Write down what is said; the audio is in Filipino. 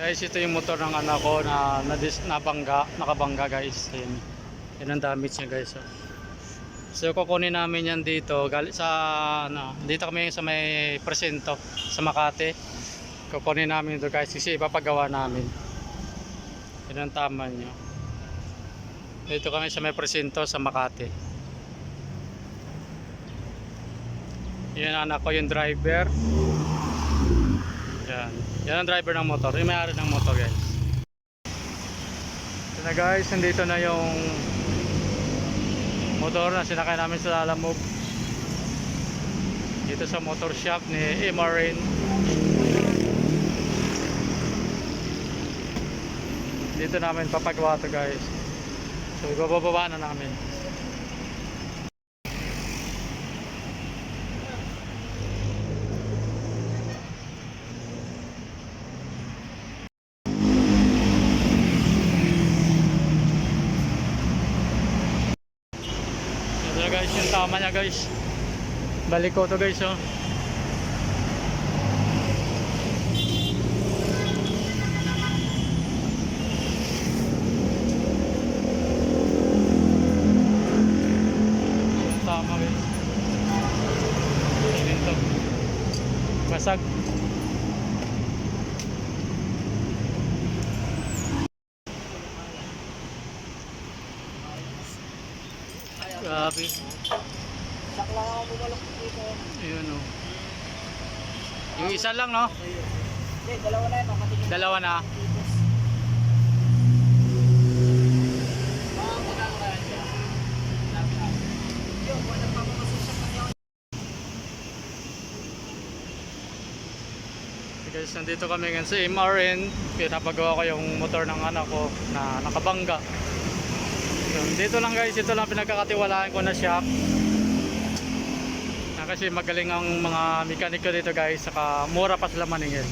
Guys, ito yung motor ng anak ko na nadis, nabangga, nakabangga guys. Ayan. Yan ang damage niya guys. oh. So kukunin namin yan dito galit sa ano, dito kami sa may presento sa Makati. Kukunin namin ito guys kasi ipapagawa namin. Yan ang tama niyo. Dito kami sa may presento sa Makati. Yan anak ko yung driver. Yan. Yan ang driver ng motor. Yung may-ari ng motor guys. Ito na guys, nandito na yung motor na sinakay namin sa Lalamove. Dito sa motor shop ni Imarin. Dito namin papagawa to guys. So ibababa na namin. Na guys yung tama niya guys. Balik ko to guys oh. Tama guys. Basag. Grabe. Sakla ako bumalok dito. Ayun oh. Yung isa lang no? Hindi, dalawa na yun. Dalawa na. Guys, nandito kami ngayon sa MRN. Pinapagawa ko yung motor ng anak ko na nakabangga. Yun, dito lang guys, ito lang pinagkakatiwalaan ko na shop. Na kasi magaling ang mga mekaniko dito guys, saka mura pa sila maningil.